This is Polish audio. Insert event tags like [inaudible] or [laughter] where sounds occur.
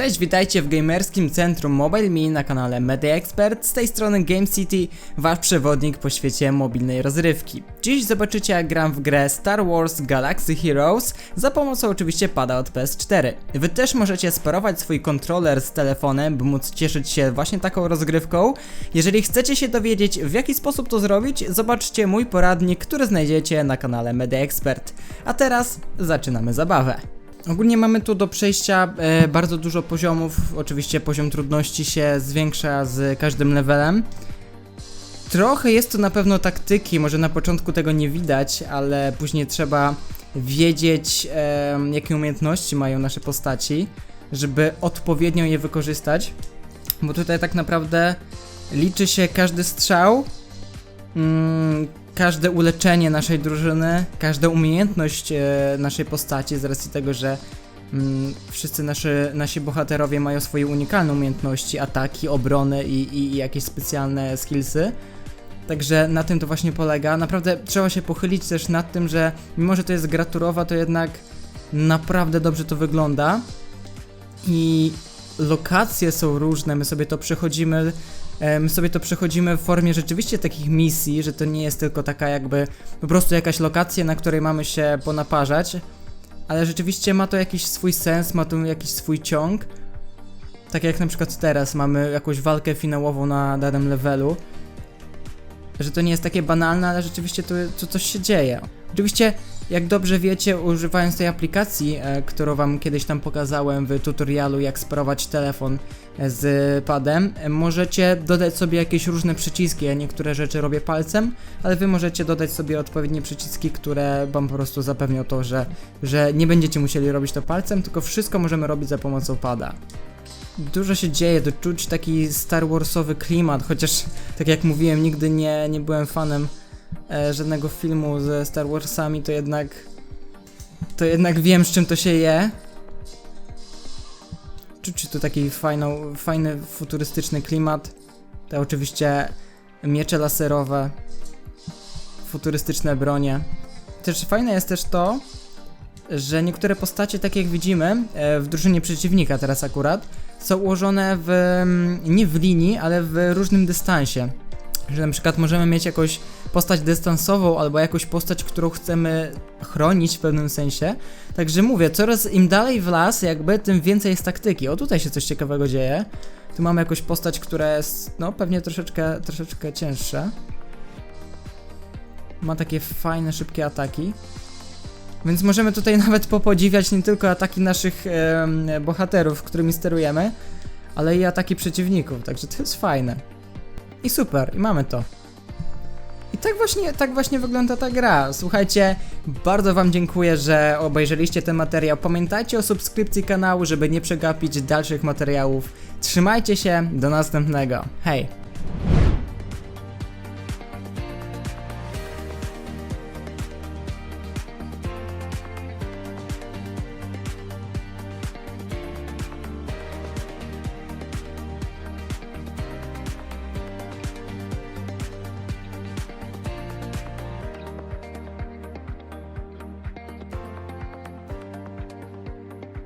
Cześć, witajcie w gamerskim centrum Mobile Me na kanale Media Expert. Z tej strony Game City, wasz przewodnik po świecie mobilnej rozrywki. Dziś zobaczycie jak gram w grę Star Wars Galaxy Heroes za pomocą oczywiście pada od PS4. Wy też możecie sparować swój kontroler z telefonem, by móc cieszyć się właśnie taką rozgrywką. Jeżeli chcecie się dowiedzieć w jaki sposób to zrobić, zobaczcie mój poradnik, który znajdziecie na kanale Media Expert. A teraz zaczynamy zabawę. Ogólnie mamy tu do przejścia e, bardzo dużo poziomów. Oczywiście poziom trudności się zwiększa z każdym levelem. Trochę jest to na pewno taktyki, może na początku tego nie widać, ale później trzeba wiedzieć, e, jakie umiejętności mają nasze postaci, żeby odpowiednio je wykorzystać. Bo tutaj tak naprawdę liczy się każdy strzał, mm, każde uleczenie naszej drużyny, każda umiejętność e, naszej postaci z racji tego, że mm, wszyscy nasze, nasi bohaterowie mają swoje unikalne umiejętności, ataki, obrony i, i, i jakieś specjalne skillsy. Także na tym to właśnie polega. Naprawdę trzeba się pochylić też nad tym, że mimo, że to jest graturowa, to jednak naprawdę dobrze to wygląda. I lokacje są różne, my sobie to przechodzimy My sobie to przechodzimy w formie rzeczywiście takich misji, że to nie jest tylko taka jakby po prostu jakaś lokacja, na której mamy się ponaparzać, ale rzeczywiście ma to jakiś swój sens, ma to jakiś swój ciąg. Tak jak na przykład teraz mamy jakąś walkę finałową na danym levelu, że to nie jest takie banalne, ale rzeczywiście tu coś się dzieje. Oczywiście, jak dobrze wiecie, używając tej aplikacji, e, którą wam kiedyś tam pokazałem w tutorialu, jak sparować telefon e, z padem, e, możecie dodać sobie jakieś różne przyciski. Ja niektóre rzeczy robię palcem, ale wy możecie dodać sobie odpowiednie przyciski, które wam po prostu zapewnią to, że, że nie będziecie musieli robić to palcem, tylko wszystko możemy robić za pomocą pada dużo się dzieje, to czuć taki Star Warsowy klimat, chociaż tak jak mówiłem, nigdy nie, nie byłem fanem e, żadnego filmu ze Star Warsami, to jednak to jednak wiem z czym to się je. Czuć tu taki fajną, fajny, futurystyczny klimat. Te oczywiście miecze laserowe, futurystyczne bronie. Też fajne jest też to, że niektóre postacie, tak jak widzimy e, w drużynie przeciwnika teraz akurat, są ułożone w, mm, nie w linii, ale w różnym dystansie. Że na przykład możemy mieć jakąś postać dystansową albo jakąś postać, którą chcemy chronić w pewnym sensie. Także mówię, coraz im dalej w las, jakby, tym więcej jest taktyki. O, tutaj się coś ciekawego dzieje. Tu mamy jakąś postać, która jest, no, pewnie troszeczkę, troszeczkę cięższa. Ma takie fajne, szybkie ataki. Więc możemy tutaj [laughs] nawet popodziwiać nie tylko ataki naszych em, bohaterów, którymi sterujemy, ale i ataki przeciwników, także to jest fajne. I super, i mamy to. I tak właśnie, tak właśnie wygląda ta gra. Słuchajcie, bardzo wam dziękuję, że obejrzeliście ten materiał. Pamiętajcie o subskrypcji kanału, żeby nie przegapić dalszych materiałów. Trzymajcie się, do następnego. Hej!